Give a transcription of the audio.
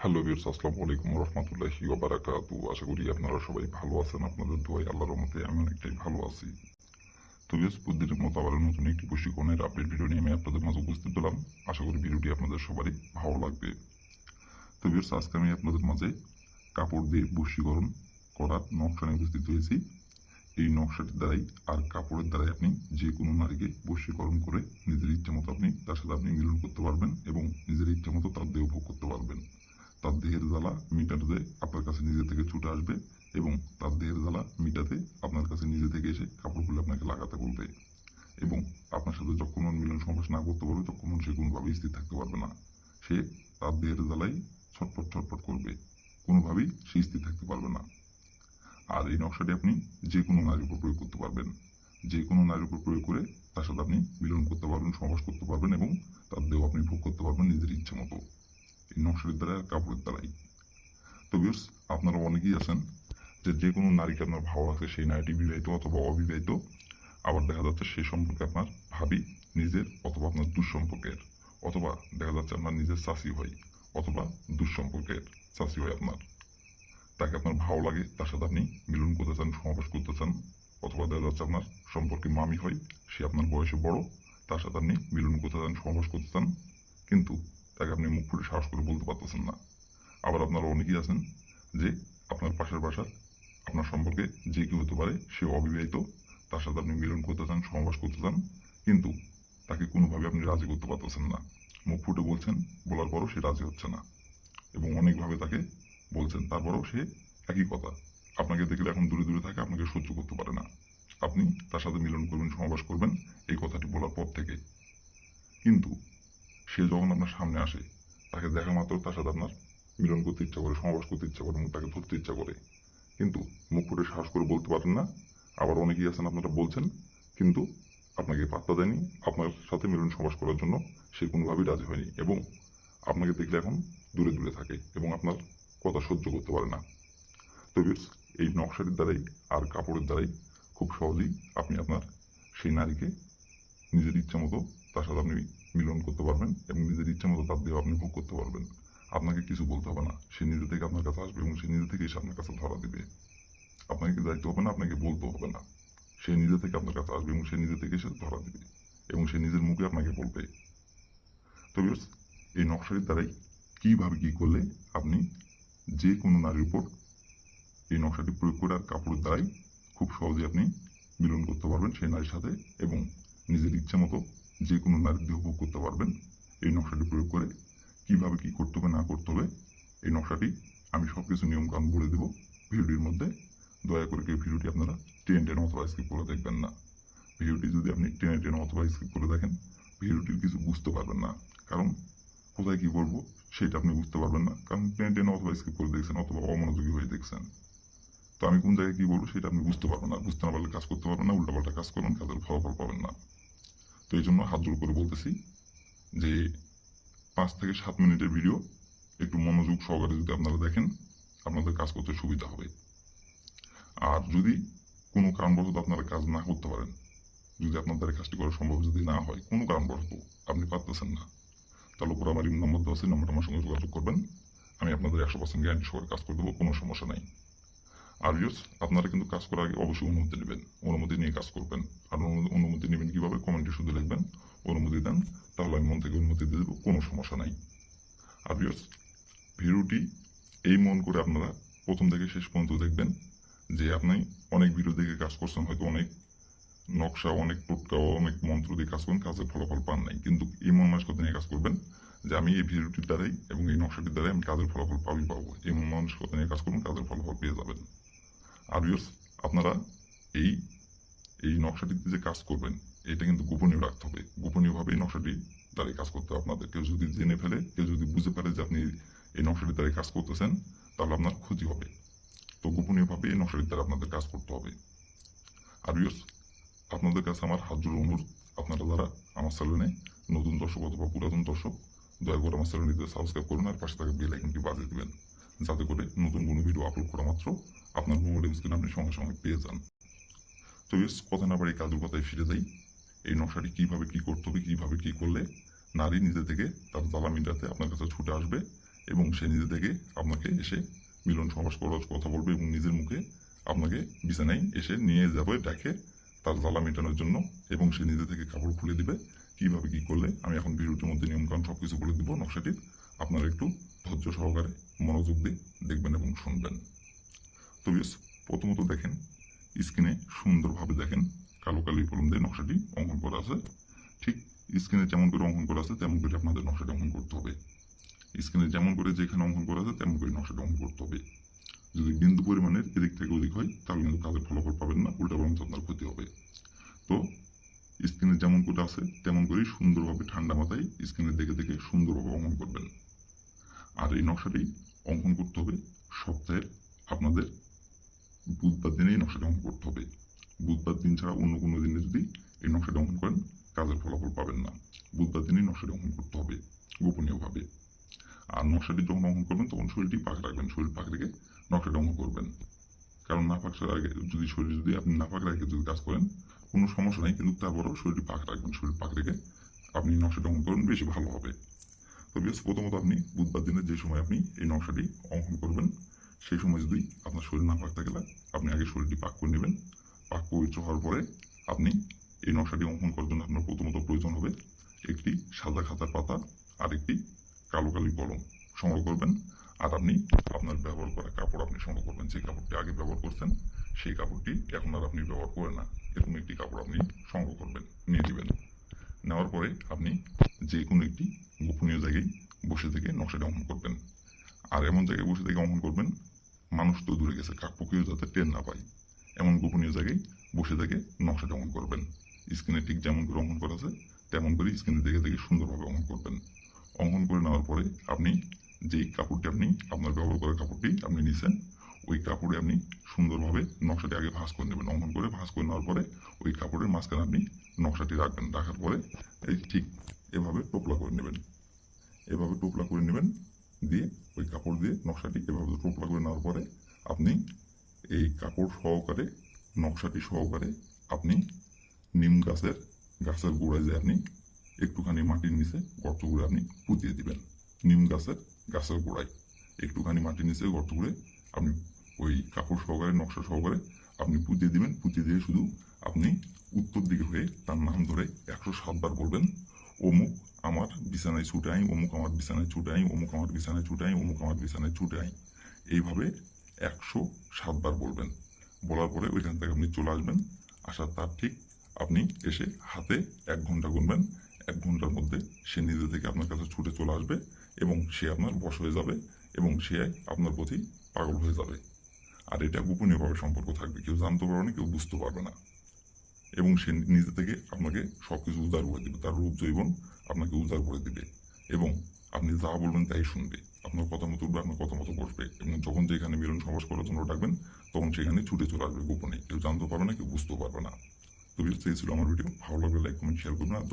Hello বিয়ার্স আসসালামু আলাইকুম রহমতুল্লাহি ওবারাকাতু আশা করি আপনারা সবাই ভালো আছেন, আপনাদের দোয়াই আল্লাহর রহমতে আমি অনেকটাই ভালো আছি। তো বিয়ার্স প্রতিদিনের মতো আবার নতুন একটি প্রশিক্ষণের আপডেট ভিডিও নিয়ে আমি আপনাদের মাঝে উপস্থিত হলাম। আশা করি ভিডিওটি আপনাদের সবারই ভালো লাগবে। তো বিয়ার্স আজকে আমি আপনাদের মাঝে কাপড় দিয়ে বশীকরণ করার নকশা নিয়ে উপস্থিত হয়েছি। এই নকশাটির দ্বারাই আর কাপড়ের দ্বারাই আপনি যে কোনো নারীকে বশীকরণ করে নিজের ইচ্ছে মতো আপনি তার সাথে আপনি মিলন করতে পারবেন এবং নিজের ইচ্ছে মতো তার দেহ ভোগ করতে পারবেন। তার দেহের জ্বালা মিটাতে আপনার কাছে নিজে থেকে ছুটে আসবে এবং তার দেহের জ্বালা মিটাতে আপনার কাছে নিজে থেকে এসে কাপড়গুলো আপনাকে লাগাতে বলবে এবং আপনার সাথে যখন মিলন সমাবেশ না করতে পারবে, তখন সে কোনোভাবেই স্থির থাকতে পারবে না। সে তার দেহের জ্বালাই ছটফট ছটফট করবে। কোনোভাবেই সে স্থির থাকতে পারবে না। আর এই নকশাটি আপনি যে কোনো নারীর উপর প্রয়োগ করতে পারবেন। যে কোনো নারীর উপর প্রয়োগ করে তার সাথে আপনি মিলন করতে পারবেন, সমাবেশ করতে পারবেন এবং তার দেহ আপনি ভোগ করতে পারবেন নিজের ইচ্ছে মতো। এই নকশাটির দ্বারা আর কাপড়ের দ্বারাই। তো বিয়ার্স আপনারা অনেকেই আছেন যে যে কোনো নারীকে আপনার ভালো লাগছে, সেই নারীটি বিবাহিত অথবা অবিবাহিত, আবার দেখা যাচ্ছে সেই সম্পর্কে আপনার ভাবি, নিজের অথবা আপনার দুঃসম্পর্কের, অথবা দেখা যাচ্ছে আপনার নিজের চাষি হয় অথবা দুঃসম্পর্কের চাষি হয় আপনার। তাকে আপনার ভালো লাগে, তার সাথে আপনি মিলন করতে চান সমাবেশ করতে চান অথবা দেখা যাচ্ছে আপনার সম্পর্কে মামি হয়, সে আপনার বয়সে বড়, তার সাথে আপনি মিলন করতে চান সমাবেশ করতে চান কিন্তু তাকে আপনি মুখ ফুটে সাহস করে বলতে পারতেছেন না। আবার আপনারা অনেকেই আছেন যে আপনার পাশের বাসার, আপনার সম্পর্কে যে কেউ হতে পারে সে অবিবাহিত, তার সাথে আপনি মিলন করতে চান সমাবেশ করতে চান, কিন্তু তাকে কোনোভাবে আপনি রাজি করতে পারতেছেন না। মুখ ফুটে বলছেন, বলার পরও সে রাজি হচ্ছে না। এবং অনেকভাবে তাকে বলছেন, তারপরেও সে একই কথা। আপনাকে দেখলে এখন দূরে দূরে থাকে, আপনাকে সহ্য করতে পারে না। আপনি তার সাথে মিলন করবেন সমাবেশ করবেন, এই কথাটি বলার পর থেকে। কিন্তু সে যখন আপনার সামনে আসে, তাকে দেখা মাত্র তার সাথে আপনার মিলন করতে ইচ্ছা করে, সমাবেশ করতে ইচ্ছা করে এবং তাকে ধরতে ইচ্ছা করে। কিন্তু মুখ ফুটে সাহস করে বলতে পারেন না। আবার অনেকেই আছেন আপনারা বলছেন, কিন্তু আপনাকে পাত্তা দেয়নি। আপনার সাথে মিলন সমাস করার জন্য সে কোনোভাবেই রাজি হয়নি এবং আপনাকে দেখলে এখন দূরে দূরে থাকে এবং আপনার কথা সহ্য করতে পারে না। তো এই নকশাটির দ্বারাই আর কাপড়ের দ্বারাই খুব সহজেই আপনি আপনার সেই নারীকে নিজের ইচ্ছা মতো তার সাথে আপনি মিলন করতে পারবেন এবং নিজের ইচ্ছা মতো তার দেহ আপনি ভোগ করতে পারবেন। আপনাকে কিছু বলতে হবে না। সে নিজে থেকে আপনার কাছে আসবে এবং সে নিজে থেকে এসে আপনার কাছে ধরা দিবে। আপনাকে দায়িত্ব হবে না? আপনাকে বলতে হবে না। সে নিজে থেকে আপনার কাছে আসবে এবং সে নিজে থেকে এসে ধরা দিবে এবং সে নিজের মুখে আপনাকে বলবে। তো এই নকশাটির দ্বারাই কীভাবে কী করলে আপনি যে কোনো নারীর উপর এই নকশাটি প্রয়োগ করে আর কাপড়ের দ্বারাই খুব সহজে আপনি মিলন করতে পারবেন সেই নারীর সাথে এবং নিজের ইচ্ছে মতো যে কোনো নারীর দেহ ভোগ করতে পারবেন এই নকশাটি প্রয়োগ করে। কীভাবে কি করতে হবে, না করতে হবে, এই নকশাটি আমি সব কিছু নিয়মকানুন বলে দেবো। ভিডিওটির মধ্যে দয়া করে কেউ ভিডিওটি আপনারা টেন টেন অথবা স্কিপ করে দেখবেন না। ভিডিওটি যদি আপনি টেনে টেনে অথবা স্কিপ করে দেখেন, ভিডিওটির কিছু বুঝতে পারবেন না। কারণ কোথায় কী করব সেটা আপনি বুঝতে পারবেন না। কারণ টেনে টেনে অথবা স্কিপ করে দেখছেন অথবা অমনোযোগী হয়ে দেখছেন। তো আমি কোন জায়গায় কী বলব সেটা আপনি বুঝতে পারবেন না। বুঝতে না পারলে কাজ করতে পারবেন না, উল্টাপাল্টা কাজ করবেন, কাজের ফলাফল পাবেন না। তো এই জন্য হাত জোর করে বলতেছি যে পাঁচ থেকে সাত মিনিটের ভিডিও একটু মনোযোগ সহকারে যদি আপনারা দেখেন, আপনাদের কাজ করতে সুবিধা হবে। আর যদি কোনো কারণবশত আপনারা কাজ না করতে পারেন, যদি আপনার দ্বারা কাজটি করা সম্ভব যদি না হয়, কোনো কারণবশত আপনি পারতেছেন না, তাহলে উপর আমার ইমেল নম্বর দেওয়া আছে নম্বরটা আমার সঙ্গে যোগাযোগ করবেন। আমি আপনাদের একশো পার্সেন্ট গ্যারান্টি সহকারে কাজ করে দেবো, কোনো সমস্যা নাই। আর ভিউস আপনারা কিন্তু কাজ করার আগে অবশ্যই অনুমতি নেবেন। অনুমতি নিয়ে কাজ করবেন। আর অনুমতি নেবেন কীভাবে? কমেন্টে শুধু লিখবেন, অনুমতি দেন, তাহলে আমি মন থেকে অনুমতি দিয়ে দেবো, কোনো সমস্যা নাই। আর ভিউস ভিডিওটি এই মন করে আপনারা প্রথম থেকে শেষ পর্যন্ত দেখবেন যে আপনি অনেক ভিডিও দেখে কাজ করছেন, হয়তো অনেক নকশা, অনেক টোটকা, অনেক মন্ত্র দিয়ে কাজ করেন, কাজের ফলাফল পান নাই। কিন্তু এই মন মানসিকতা নিয়ে কাজ করবেন যে আমি এই ভিডিওটির দ্বারাই এবং এই নকশাটির দ্বারাই আমি কাজের ফলাফল পাবই পাবো। এই মন মানসিকতা নিয়ে কাজ করবেন কাজের ফলাফল পেয়ে যাবেন। আর আপনারা এই এই নকশাটিতে যে কাজ করবেন, এটা কিন্তু গোপনীয় রাখতে হবে। গোপনীয়ভাবে এই নকশাটি দ্বারাই কাজ করতে হবে আপনাদের। কেউ যদি জেনে ফেলে, কেউ যদি বুঝে পারে যে আপনি এই নকশাটির দ্বারাই কাজ করতেছেন, তাহলে আপনার ক্ষতি হবে। তো গোপনীয়ভাবে এই নকশাটির দ্বারা আপনাদের কাজ করতে হবে। আর ভিউয়ার্স আপনাদের কাছে আমার হাত জোড় অনুরোধ, আপনারা যারা আমার চ্যানেলে নতুন দর্শক অথবা পুরাতন দর্শক, দয়া করে আমার চ্যানেলটিতে সাবস্ক্রাইব করুন আর পাশে থাকা বেল আইকনটি বাজিয়ে দেবেন। যাতে করে নতুন কোনো ভিডিও আপলোড করা মাত্র আপনার মোবাইল স্ক্রিন আপনি সঙ্গে সঙ্গে পেয়ে যান। তো বেশ, কথা না বাড়ি কাজের কথায় ফিরে যাই। এই নকশাটি কীভাবে কী করতে হবে, কীভাবে কী করলে নারী নিজে থেকে তার জ্বালা মিটাতে আপনার কাছে ছুটে আসবে এবং সে নিজে থেকে আপনাকে এসে মিলন সমাস করার কথা বলবে এবং নিজের মুখে আপনাকে বিছানায় এসে নিয়ে যাবে, ডেকে তার জ্বালা মেটানোর জন্য এবং সে নিজে থেকে কাপড় খুলে দিবে। কীভাবে কি করলে, আমি এখন ভিডিওটির মধ্যে নিয়মকানুন সব কিছু বলে দিব। নকশাটির আপনারা একটু ধৈর্য সহকারে মনোযোগ দিয়ে দেখবেন এবং শুনবেন। তো বেশ প্রথমত দেখেন স্ক্রিনে সুন্দরভাবে দেখেন কালো কালি কলম দিয়ে নকশাটি অঙ্কন করা আছে। ঠিক স্ক্রিনে যেমন করে অঙ্কন করা আছে, তেমন করে আপনাদের নকশাটি অঙ্কন করতে হবে। স্ক্রিনে যেমন করে যেখানে অঙ্কন করা আছে, তেমন করে নকশাটি অঙ্কন করতে হবে। যদি বিন্দু পরিমাণের এদিক থেকে ওদিক হয়, তাহলে কিন্তু কাজের ফলাফল পাবেন না, উল্টা বরং আপনার ক্ষতি হবে। তো স্ক্রিনে যেমন করে আছে, তেমন করেই সুন্দরভাবে ঠান্ডা মাথায় স্ক্রিনে দেখে দেখে সুন্দরভাবে অঙ্কন করবেন। আর এই নকশাটি অঙ্কন করতে হবে সপ্তাহের আপনাদের বুধবার দিনেই নকশাটি অঙ্কন করতে হবে। বুধবার দিন ছাড়া অন্য কোনো দিনে যদি এই নকশাটি অঙ্কন করেন, কাজের ফলাফল পাবেন না। বুধবার দিনেই নকশাটি অঙ্কন করতে হবে, গোপনীয়ভাবে। আর নকশাটি যখন অঙ্কন করবেন, তখন শরীরটি পাক রাখবেন, শরীর পাক রেখে নকশাটি অঙ্কন করবেন। কারণ না পাকার আগে, যদি শরীর যদি আপনি না পাক রেখে যদি কাজ করেন, কোনো সমস্যা নেই, কিন্তু তারপরেও শরীরটি পাক রাখবেন, শরীর পাক রেখে আপনি নকশাটি অঙ্কন করবেন, বেশি ভালো হবে। তো বেশ প্রথমত আপনি বুধবার দিনে যে সময় আপনি এই নকশাটি অঙ্কন করবেন সেই সময় যদি আপনার শরীর না পাক থাকে, আপনি আগে শরীরটি পাক করে নেবেন। পাক পবিত্র হওয়ার পরে আপনি এই নকশাটি অঙ্কন করার জন্য আপনার প্রথমত প্রয়োজন হবে একটি সাদা খাতার পাতা আর একটি কালো কালি কলম সংগ্রহ করবেন। আর আপনি আপনার ব্যবহার করা কাপড় আপনি সংগ্রহ করবেন। যে কাপড়টি আগে ব্যবহার করছেন, সেই কাপড়টি এখন আর আপনি ব্যবহার করেন না। এরকম একটি কাপড় আপনি সংগ্রহ করবেন, নিয়ে নেবেন। নেওয়ার পরে আপনি যে কোনো একটি গোপনীয় জায়গায় বসে থেকে নকশাটি অঙ্কন করবেন। আর এমন জায়গায় বসে থেকে অঙ্কন করবেন মানুষ তো দূরে গেছে কাকপক্ষীয় যাতে টের না পায়। এমন গোপনীয় জায়গায় বসে থেকে নকশাটা অঙ্কন করবেন? স্ক্রিনে ঠিক যেমন করে অঙ্কন করা আছে, তেমন করে স্ক্রিনে দেখে দেখে সুন্দরভাবে অঙ্কন করবেন। অঙ্কন করে নেওয়ার পরে আপনি যেই কাপড়টি আপনি, আপনার ব্যবহার করা কাপড়টি আপনি নিছেন, ওই কাপড়ে আপনি সুন্দরভাবে নকশাটি আগে ভাঁজ করে নেবেন। অঙ্কন করে ভাঁজ করে নেওয়ার পরে ওই কাপড়ের মাঝখানে আপনি নকশাটি রাখবেন। রাখার পরে এই ঠিক এভাবে টোপলা করে নেবেন। এভাবে টোপলা করে নেবেন দিয়ে, ওই কাপড় দিয়ে নকশাটি এভাবে টোপলা করে নেওয়ার পরে আপনি এই কাপড় সহকারে, নকশাটি সহকারে আপনি নিম গাছের গাছের গোড়ায় যে আপনি একটুখানি মাটির নিচে গর্ত করে আপনি পুঁতিয়ে দিবেন। নিম গাছের গাছের গোড়ায় একটুখানি মাটির নিচে গর্ত করে আপনি ওই কাপড় সহকারে, নকশা সহকারে আপনি পুঁতিয়ে দিবেন। পুঁতিয়ে দিয়ে শুধু আপনি উত্তর দিকে হয়ে তার নাম ধরে একশো সাতবার বলবেন বিছানায় ছুটে আই অমুক আমার বিছানায় ছুটাই, অমুক আমার বিছানায় ছুটাই, অমুক আমার বিছানায় ছুটে আই এইভাবে একশো সাতবার বলবেন। বলার পরে ওইখান থেকে আপনি চলে আসবেন। আসার তার ঠিক আপনি এসে হাতে এক ঘণ্টা গুনবেন। এক ঘণ্টার মধ্যে সে নিজে থেকে আপনার কাছে ছুটে চলে আসবে এবং সে আপনার বশ হয়ে যাবে এবং সে আপনার প্রতি পাগল হয়ে যাবে। আর এটা গোপনীয়ভাবে সম্পর্ক থাকবে। কেউ জানতে পারবে না, কেউ বুঝতে পারবে না। এবং সে নিজে থেকে আপনাকে সব কিছু উজাড় করে দেবে। তার রূপ জৈবন আপনাকে উজাড় করে দিবে। এবং আপনি যা বলবেন তাই শুনবে। আপনার কথা মতো উঠবে, আপনার কথা মতো বসবে। এবং যখন যেখানে মিলন সমাজ করার জন্য ডাকবেন, তখন সেখানে ছুটে চলে আসবে গোপনে। কেউ জানতে পারবে না, কেউ বুঝতেও পারবে না। তো এই ছিল আমার ভিডিও ভালো লাগলে লাইক কমেন্ট শেয়ার করবেন।